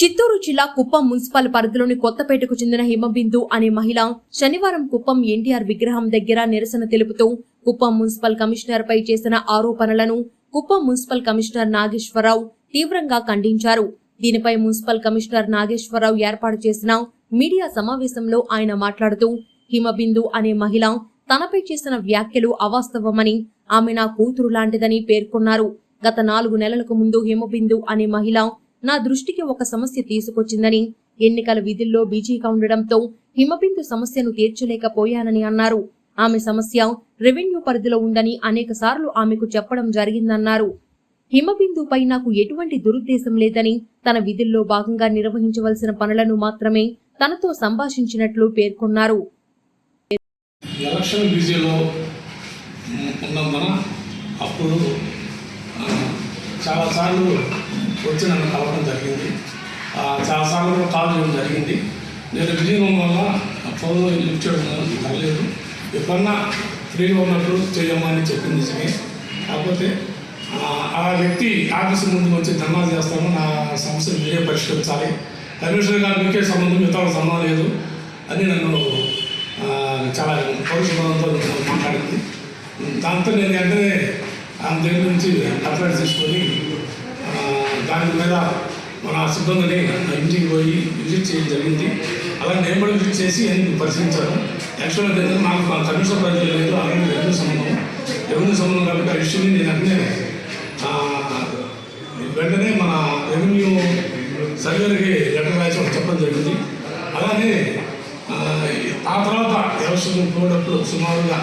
చిత్తూరు జిల్లా కుప్పం మున్సిపల్ పరిధిలోని కొత్తపేటకు చెందిన హిమబిందు అనే మహిళ శనివారం కుప్పం ఎన్టీఆర్ విగ్రహం దగ్గర నిరసన తెలుపుతూ కుప్పం మున్సిపల్ కమిషనర్ పై చేసిన ఆరోపణలను కుప్పం మున్సిపల్ కమిషనర్ నాగేశ్వరరావు తీవ్రంగా ఖండించారు. దీనిపై మున్సిపల్ కమిషనర్ నాగేశ్వరరావు ఏర్పాటు చేసిన మీడియా సమావేశంలో ఆయన మాట్లాడుతూ హిమబిందు అనే మహిళ తనపై చేసిన వ్యాఖ్యలు అవాస్తవమని ఆమె నా కూతురు లాంటిదని పేర్కొన్నారు. గత నాలుగు నెలలకు ముందు హిమబిందు అనే మహిళ నా దృష్టికి ఒక సమస్య తీసుకొచ్చిందని ఎన్నికల విధుల్లో బిజీగా ఉండడంతో హిమబిందు సమస్యను తీర్చలేకపోయానని అన్నారు. ఆమె సమస్య రెవెన్యూ పరిధిలో ఉందని అనేక సార్లు ఆమెకు చెప్పడం జరిగిందన్నారు. హిమబిందుపై నాకు ఎటువంటి దురుద్దేశం లేదని తన విధుల్లో భాగంగా నిర్వహించవలసిన పనులను మాత్రమే తనతో సంభాషించినట్లు పేర్కొన్నారు. ఎలక్షన్ బిజీలో ఉన్నందున అప్పుడు చాలాసార్లు వచ్చి నన్ను కలవడం జరిగింది. చాలాసార్లు కూడా కాల్ చేయడం జరిగింది. నేను బిజీగా వల్ల ఆ ఫోన్ లిఫ్ట్ చేయడం జరగలేదు ఎప్పుడన్నా ఫ్రీగా ఉన్నప్పుడు చేయమని చెప్పింది నిజమే. కాకపోతే ఆ, వ్యక్తి ఆఫీస్ ముందుకు వచ్చి ధర్నా చేస్తాము నా సమస్యను మీరే పరిష్కరించాలి. కమిషనర్ గారు మీకే సంబంధం మిగతా సంబంధం లేదు అని నన్ను చాలా పౌరుషంతో మాట్లాడింది. దాంతో నేను వెంటనే ఆమె దగ్గర నుంచి కంప్లైంట్ తీసుకొని దాని మీద మన సిబ్బందిని ఇంటికి పోయి విజిట్ చేయడం జరిగింది. అలా నేను కూడా విజిట్ చేసి ఎందుకు పరిశీలించాను. యాక్చువల్గా నాకు మా కమిషన్ ప్రజలు లేదు అలాగే రెవెన్యూ సంబంధం? రెవెన్యూ సంబంధం కాబట్టి ఆ ఇష్యూని నేను అన్నీ వెంటనే మన రెవెన్యూ సర్వేలకి లెటర్ రాసి చెప్పడం జరిగింది. అలానే ఆ, తర్వాత ఎలక్షన్ పోయేటప్పుడు సుమారుగా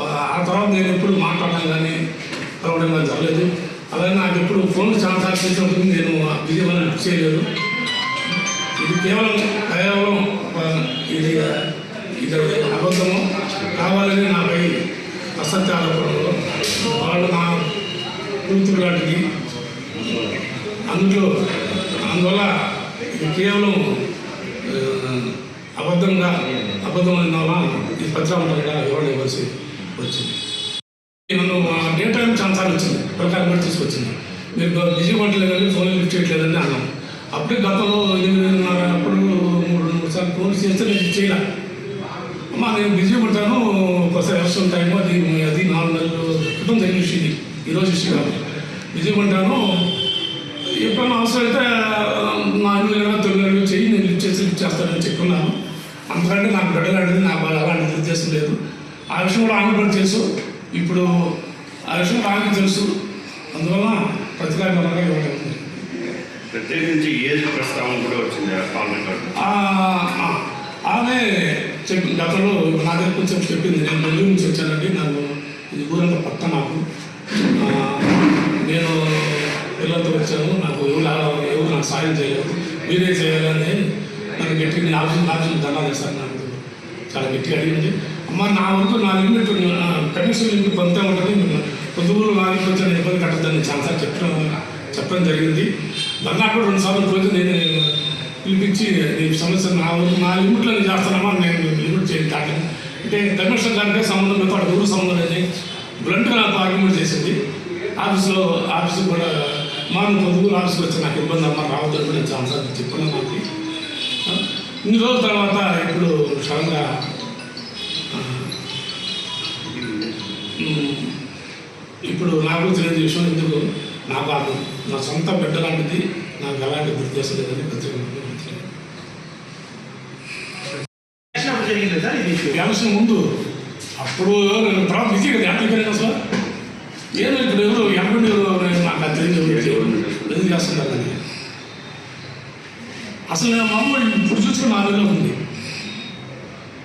ఆ, ఆ తర్వాత నేను ఎప్పుడు మాట్లాడడం కానీ కలవడం కానీ జరగలేదు. అలాగే నాకు ఎప్పుడు ఫోన్ చాలా చేసినప్పుడు నేను విజయవాడ చేయలేదు. ఇది కేవలం కేవలం ఇది ఇది అబద్ధము. కావాలని నాపై అసత్యాలపడంలో వాళ్ళు నా కూతురు లాంటిది. అందులో అందువల్ల ఇది కేవలం అబద్ధంగా అబద్ధమైన వల్ల ఇది పత్రాంతంగా ఇవ్వడం ఇవ్వాల్సి వచ్చింది. నన్ను డే టైం ఛాన్సాలు వచ్చింది. ప్రకారం కూడా తీసుకొచ్చింది. మీరు బిజీ పట్టలేదని ఫోన్ లిఫ్ట్ చేయట్లేదని అన్నాం. అప్పుడే గతంలో ఎనిమిదిన్నర అప్పుడు మూడు మూడు సార్లు ఫోన్ చేస్తే నేను చేయలే. అమ్మా నేను బిజీ పడతాను ఒకసారి అవసరం టైము అది అది నాలుగు నెలలు క్రితం జరిగిన విషయం ఇది. ఈరోజు విషయం కాదు. బిజీ పడ్డాను ఎప్పుడైనా అవసరం అయితే నా ఎనిమిది నెలలు తొమ్మిది నెలలు చెయ్యి నేను లిఫ్ట్ చేసి లిఫ్ట్ చేస్తానని చెప్పుకున్నాను అంతకంటే నాకు బిడ్డలాంటిది నాకు అలాంటిది ఉద్దేశం లేదు. ఆ విషయం కూడా ఆమె కూడా తెలుసు. ఇప్పుడు ఆ విషయం కూడా ఆమెకు తెలుసు. అందువల్ల ప్రతికారంగా ఇవ్వడం ప్రత్యేకించి ఏజ్ ప్రస్తావన కూడా వచ్చింది ఆమె చెప్పి గతంలో నా దగ్గర కొంచెం చెప్పింది. నేను నెల్లూరు నుంచి వచ్చానండి. నాకు ఇది ఊరంతా పక్క నాకు. నేను పిల్లలతో వచ్చాను. నాకు ఎవరు ఎవరు నాకు సాయం చేయలేదు. మీరే చేయాలని నన్ను గట్టిగా నేను ఆఫీస్ ఆఫీస్ ధర్నా చేశాను. నాకు చాలా గట్టిగా అడిగింది. అమ్మ నా వరకు నా లిమిట్ కనీసం లిమిట్ కొంత ఉంటుంది. పొద్దుగులు నా కొంచెం ఇబ్బంది కట్టద్దని చాలాసార్లు చెప్పడం చెప్పడం జరిగింది. ధర్నా కూడా రెండు సార్లు రోజు నేను పిలిపించి ఈ సమస్య నా నా లిమిట్లో నేను చేస్తానమ్మా నేను లిమిట్ చేయండి దాటి అంటే కమిషనర్ గారికే సంబంధం లేదు వాడు ఎవరు సంబంధం లేదు బ్లంట్గా నాకు ఆర్గ్యుమెంట్ చేసింది. ఆఫీస్లో ఆఫీస్కి కూడా మా పొద్దుగురు ఆఫీస్కి వచ్చి నాకు ఇబ్బంది అమ్మ రావద్దని కూడా నేను చాలాసార్లు చెప్పాను నాకు ఇన్ని రోజుల తర్వాత ఇప్పుడు సడన్గా ఇప్పుడు నాకు తెలియని విషయం ఎందుకు? నాకు నా సొంత బిడ్డ లాంటిది నాకు ఎలాంటి దుర్దేశం లేదని ప్రత్యేకంగా సార్ ముందు. అప్పుడు తర్వాత బిజీ కదా అసలు ఏదో ఇప్పుడు ఎవరు ఎంపీ నాకు అది తెలియదు ఎందుకు చేస్తున్నారు అని. అసలు నేను మామూలు ఇప్పుడు చూసుకుని నా దగ్గర ఉంది.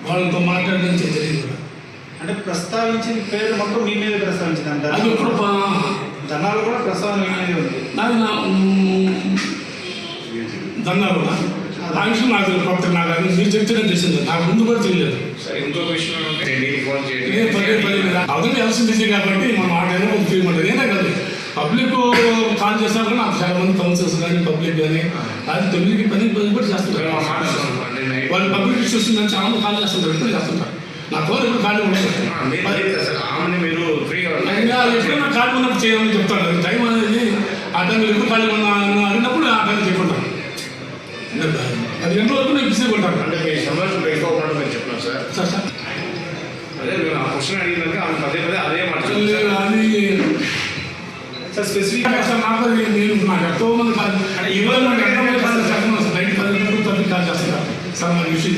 వాళ్ళతో మాట్లాడడం తెలియదు అంటే ప్రస్తావించిన పేరు మొత్తం మీ మీద ప్రస్తావించింది అది అంటారు. ఎప్పుడు పా- ధనాలు కూడా ప్రస్తావన మీ మీదే ఉంది. దన్నారు ఆ విషయం నాకు కొత్త నాకు అది మీరు చెప్తేనే తెలిసింది. నాకు ముందు కూడా తెలియలేదు. సరే ఇంకో విషయం అవతల ఎలక్షన్ బిజీ కాబట్టి మనం ఆ టైంలో కొంచెం ఉంటుంది ఏదే కాదు. పబ్లిక్ కాల్ చేస్తారు కానీ నాకు చాలా మంది కౌన్సిల్స్ కానీ పబ్లిక్ కానీ అది తొమ్మిదికి పది పది కూడా చేస్తుంటారు. వాళ్ళు పబ్లిక్ ఇష్యూస్ ఉందని చాలా మంది కాల్ చేస్తుంటారు ఎప్పుడు చేస్తుంటారు. నా కోరిక ఖాళీ ఉండదు మీరు ఫ్రీగా ఎప్పుడైనా ఖాళీ ఉన్నప్పుడు చేయమని చెప్తాను టైం అనేది ఆ టైంలో ఎందుకు ఖాళీ ఉన్నా అన్నప్పుడు ఆ టైం చేయకుండా అది రెండు వరకు నేను బిజీగా ఉంటాను అంటే మీ సమస్య పెట్టుకోకుండా మీరు చెప్పినాం సార్. Sir sir. అదే మీరు ఆ క్వశ్చన్ అడిగినాక ఆమె పదే పదే అదే మాట్లాడారు అది సార్ స్పెసిఫిక్గా సార్ మాట్లాడి నేను నాకు ఎంతో మంది ఇవ్వాలి నాకు ఎంతో మంది కాదు సార్. నైట్ పది కాల్ చేస్తారు సార్. మరి విషయం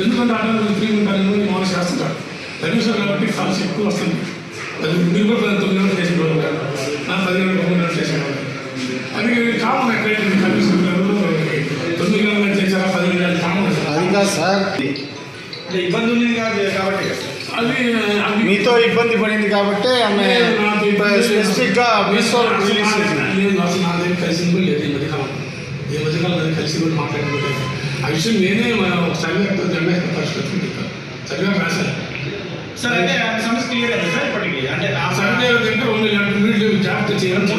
ఎందుకంటే ఆట ఫ్రీ ఉంటాను మామూలు చేస్తుంటారు కనీసం కాబట్టి కాల్స్ ఎక్కువ వస్తుంది. అది మీరు కూడా పది తొమ్మిది గంటలు చేసిన వాళ్ళు కాదు. నా పది గంటలు తొమ్మిది గంటలు చేసిన వాళ్ళు అది కామన్ ఎక్కడైతే కనీసం తొమ్మిది గంటలకు చేశారా? పది గంటలు కామన్ అది కాదు సార్. అంటే ఇబ్బంది ఉంది కాదు కాబట్టి. అది మీతో ఇబ్బంది పడింది కాబట్టి ఆమె స్పెసిఫిక్గా మీతో రిలీజ్ చేసింది. నేను అసలు నా దగ్గర కలిసింది కూడా లేదు ఈ మధ్యకాలం. ఈ మధ్యకాలం కలిసి కూడా లేదు. ఆ విషయం నేనే మన ఒక సర్వే జెండా పరిష్కరించుకుంటాను సర్వే రాశాను సార్ అయితే సమస్య క్లియర్ అయింది సార్ ఇప్పటికి? అంటే ఆ సర్వే దగ్గర నీళ్ళు జాగ్రత్త చేయాలని